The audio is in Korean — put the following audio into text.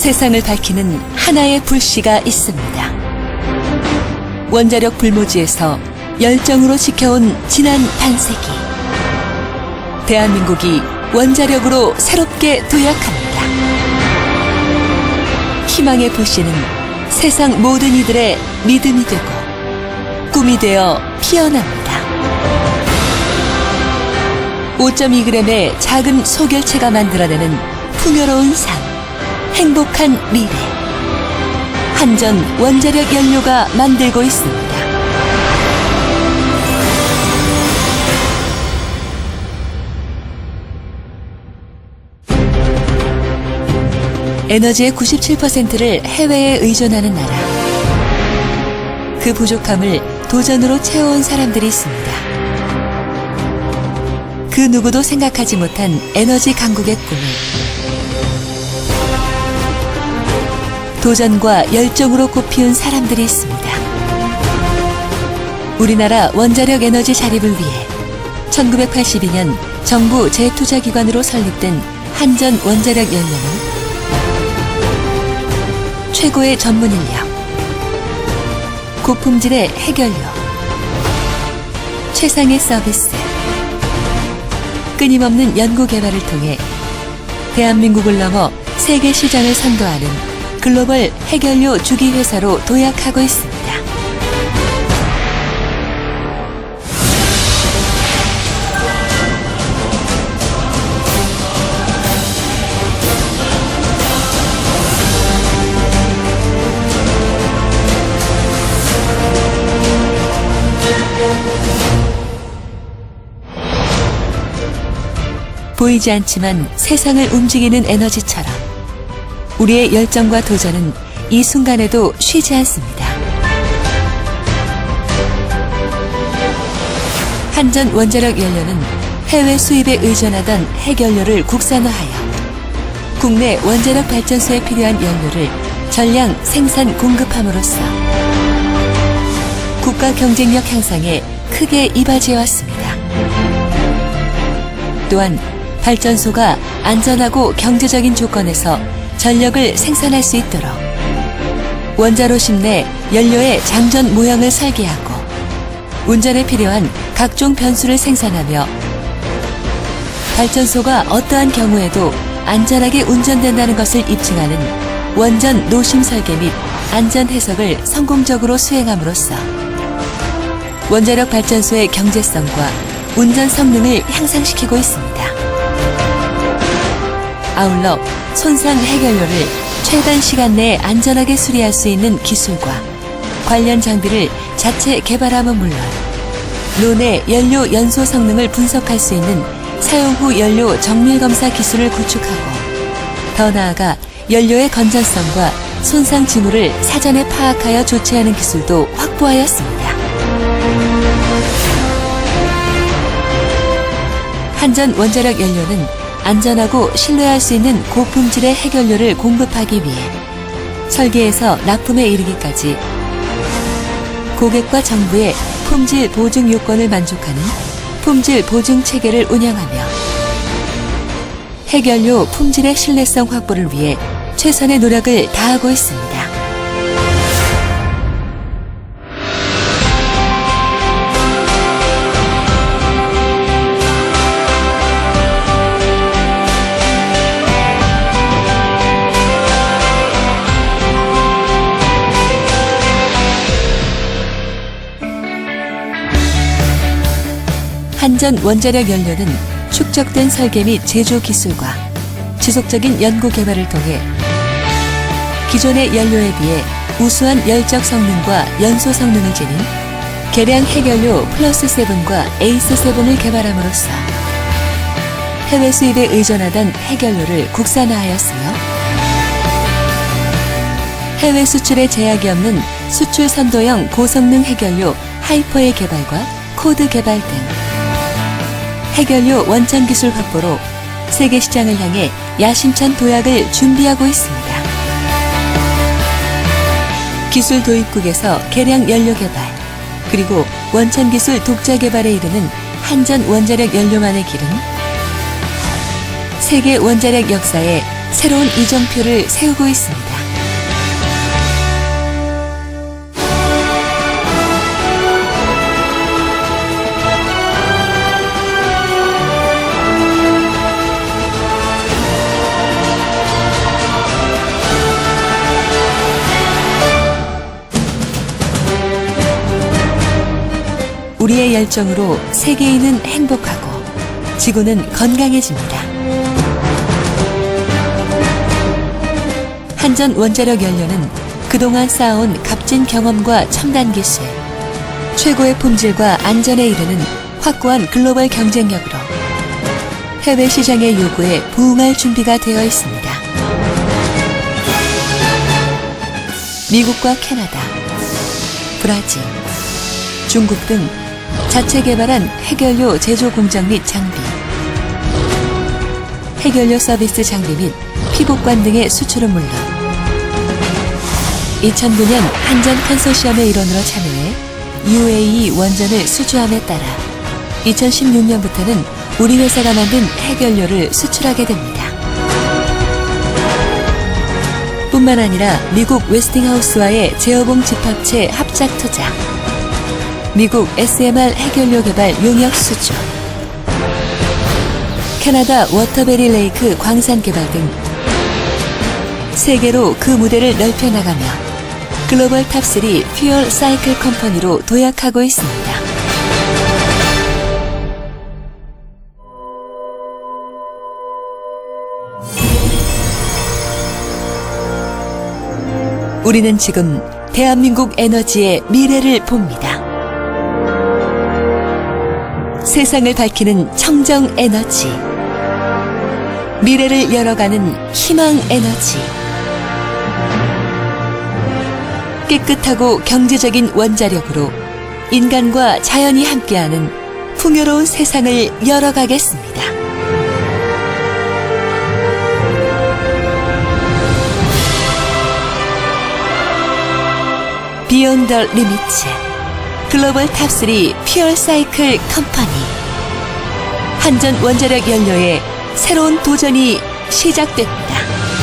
세상을 밝히는 하나의 불씨가 있습니다. 원자력 불모지에서 열정으로 지켜온 지난 반세기. 대한민국이 원자력으로 새롭게 도약합니다. 희망의 불씨는 세상 모든 이들의 믿음이 되고 꿈이 되어 피어납니다. 5.2g의 작은 소결체가 만들어내는 풍요로운 삶, 행복한 미래. 한전 원자력 연료가 만들고 있습니다. 에너지의 97%를 해외에 의존하는 나라. 그 부족함을 도전으로 채워온 사람들이 있습니다. 그 누구도 생각하지 못한 에너지 강국의 꿈을 도전과 열정으로 꽃피운 사람들이 있습니다. 우리나라 원자력 에너지 자립을 위해 1982년 정부 재투자기관으로 설립된 한전 원자력 연료는 최고의 전문 인력, 고품질의 해결료, 최상의 서비스, 끊임없는 연구 개발을 통해 대한민국을 넘어 세계 시장을 선도하는 글로벌 해결료 주기 회사로 도약하고 있습니다. 보이지 않지만 세상을 움직이는 에너지처럼 우리의 열정과 도전은 이 순간에도 쉬지 않습니다. 한전 원자력 연료는 해외 수입에 의존하던 핵연료를 국산화하여 국내 원자력 발전소에 필요한 연료를 전량 생산 공급함으로써 국가 경쟁력 향상에 크게 이바지해 왔습니다. 또한 발전소가 안전하고 경제적인 조건에서 전력을 생산할 수 있도록 원자로 심 내 연료의 장전 모형을 설계하고 운전에 필요한 각종 변수를 생산하며 발전소가 어떠한 경우에도 안전하게 운전된다는 것을 입증하는 원전 노심 설계 및 안전 해석을 성공적으로 수행함으로써 원자력 발전소의 경제성과 운전 성능을 향상시키고 있습니다. 아울러 손상 해결료를 최단 시간 내에 안전하게 수리할 수 있는 기술과 관련 장비를 자체 개발함은 물론 논의 연료 연소 성능을 분석할 수 있는 사용 후 연료 정밀 검사 기술을 구축하고 더 나아가 연료의 건전성과 손상 징후를 사전에 파악하여 조치하는 기술도 확보하였습니다. 한전 원자력 연료는 안전하고 신뢰할 수 있는 고품질의 해결료를 공급하기 위해 설계에서 납품에 이르기까지 고객과 정부의 품질 보증 요건을 만족하는 품질 보증 체계를 운영하며 해결료 품질의 신뢰성 확보를 위해 최선의 노력을 다하고 있습니다. 한전 원자력 연료는 축적된 설계 및 제조 기술과 지속적인 연구 개발을 통해 기존의 연료에 비해 우수한 열적 성능과 연소 성능을 지닌 계량 해결료 플러스 세븐과 에이스 세븐을 개발함으로써 해외 수입에 의존하던 해결료를 국산화하였으며 해외 수출에 제약이 없는 수출 선도형 고성능 해결료 하이퍼의 개발과 코드 개발 등 해결료 원천 기술 확보로 세계 시장을 향해 야심찬 도약을 준비하고 있습니다. 기술 도입국에서 계량 연료 개발, 그리고 원천 기술 독자 개발에 이르는 한전 원자력 연료만의 길은 세계 원자력 역사에 새로운 이정표를 세우고 있습니다. 우리의 열정으로 세계인은 행복하고 지구는 건강해집니다. 한전 원자력 연료는 그동안 쌓아온 값진 경험과 첨단 기술, 최고의 품질과 안전에 이르는 확고한 글로벌 경쟁력으로 해외 시장의 요구에 부응할 준비가 되어 있습니다. 미국과 캐나다, 브라질, 중국 등 자체 개발한 해결료 제조 공장 및 장비, 해결료 서비스 장비 및 피복관 등의 수출은 물론 2009년 한전 컨소시엄의 일원으로 참여해 UAE 원전을 수주함에 따라 2016년부터는 우리 회사가 만든 해결료를 수출하게 됩니다. 뿐만 아니라 미국 웨스팅하우스와의 제어봉 집합체 합작 투자, 미국 SMR 해결료 개발 용역 수주, 캐나다 워터베리 레이크 광산 개발 등 세계로 그 무대를 넓혀나가며 글로벌 탑3 퓨얼 사이클 컴퍼니로 도약하고 있습니다. 우리는 지금 대한민국 에너지의 미래를 봅니다. 세상을 밝히는 청정 에너지. 미래를 열어가는 희망 에너지. 깨끗하고 경제적인 원자력으로 인간과 자연이 함께하는 풍요로운 세상을 열어가겠습니다. 비욘 더 리미츠 글로벌 탑3 퓨얼 사이클 컴퍼니 한전 원자력 연료의 새로운 도전이 시작됩니다.